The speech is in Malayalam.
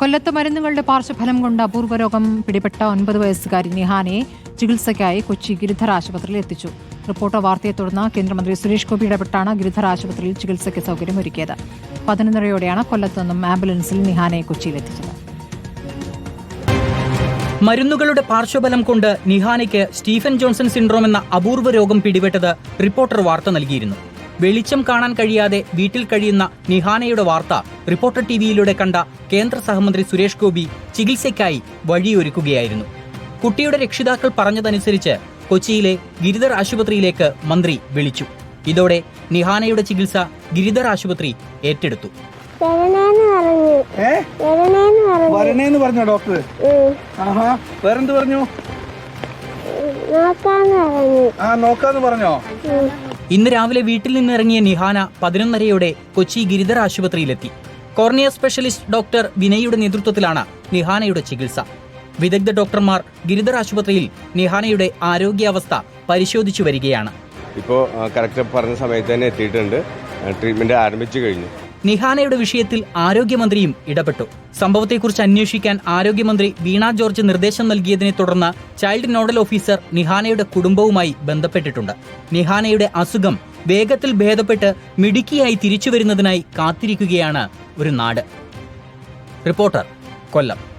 കൊല്ലത്ത് മരുന്നുകളുടെ പാർശ്വഫലം കൊണ്ട് അപൂർവ രോഗം പിടിപെട്ട ഒൻപത് വയസ്സുകാരി നിഹാനെ ചികിത്സയ്ക്കായി കൊച്ചി ഗിരിധർ ആശുപത്രിയിൽ എത്തിച്ചു. റിപ്പോർട്ടർ വാർത്തയെ തുടർന്ന് കേന്ദ്രമന്ത്രി സുരേഷ് ഗോപി ഇടപെട്ടാണ് ഗിരിധർ ആശുപത്രിയിൽ ചികിത്സയ്ക്ക് സൗകര്യമൊരുക്കിയത്. പതിനൊന്നരയോടെയാണ് കൊല്ലത്ത് നിന്നും ആംബുലൻസിൽ നിഹാനെ കൊച്ചിയിലെത്തിച്ചത് മരുന്നുകളുടെ പാർശ്വഫലം കൊണ്ട് നിഹാനയ്ക്ക് സ്റ്റീഫൻ ജോൺസൺ സിൻഡ്രോം എന്ന അപൂർവ രോഗം പിടിപെട്ടത് റിപ്പോർട്ടർ വാർത്ത നൽകിയിരുന്നു. വെളിച്ചം കാണാൻ കഴിയാതെ വീട്ടിൽ കഴിയുന്ന നിഹാനയുടെ വാർത്ത റിപ്പോർട്ടർ ടിവിയിലൂടെ കണ്ട കേന്ദ്ര സഹമന്ത്രി സുരേഷ് ഗോപി ചികിത്സയ്ക്കായി വഴിയൊരുക്കുകയായിരുന്നു. കുട്ടിയുടെ രക്ഷിതാക്കൾ പറഞ്ഞതനുസരിച്ച് കൊച്ചിയിലെ ഗിരിധർ ആശുപത്രിയിലേക്ക് മന്ത്രി വിളിച്ചു. ഇതോടെ നിഹാനയുടെ ചികിത്സ ഗിരിധർ ആശുപത്രി ഏറ്റെടുത്തു. വരണേന്ന് പറഞ്ഞു. ഡോക്ടർ? ആഹാ. വേറെന്ത് പറഞ്ഞു? നോക്കാന്ന് പറഞ്ഞു. ആ നോക്കാന്ന് പറഞ്ഞോ. ഇന്ന് രാവിലെ വീട്ടിൽ നിന്നിറങ്ങിയ നിഹാന പതിനൊന്നരയോടെ കൊച്ചി ഗിരിധർ ആശുപത്രിയിലെത്തി. കോർണിയ സ്പെഷ്യലിസ്റ്റ് ഡോക്ടർ വിനയുടെ നേതൃത്വത്തിലാണ് നിഹാനയുടെ ചികിത്സ. വിദഗ്ധ ഡോക്ടർമാർ ഗിരിധർ ആശുപത്രിയിൽ നിഹാനയുടെ ആരോഗ്യാവസ്ഥ പരിശോധിച്ചു വരികയാണ്. ഇപ്പോൾ കറക്റ്റ് പറഞ്ഞ സമയത്ത് തന്നെ എത്തിയിട്ടുണ്ട്. ട്രീറ്റ്മെന്റ് ആരംഭിച്ചു കഴിഞ്ഞു. നിഹാനയുടെ വിഷയത്തിൽ ആരോഗ്യമന്ത്രിയും ഇടപെട്ടു. സംഭവത്തെക്കുറിച്ച് അന്വേഷിക്കാൻ ആരോഗ്യമന്ത്രി വീണ ജോർജ് നിർദ്ദേശം നൽകിയതിനെ തുടർന്ന് ചൈൽഡ് നോഡൽ ഓഫീസർ നിഹാനയുടെ കുടുംബവുമായി ബന്ധപ്പെട്ടിട്ടുണ്ട്. നിഹാനയുടെ അസുഖം വേഗത്തിൽ ഭേദപ്പെട്ട് മിടുക്കിയായി തിരിച്ചു വരുന്നതിനായി കാത്തിരിക്കുകയാണ് ഒരു നാട്. റിപ്പോർട്ടർ കൊല്ലം.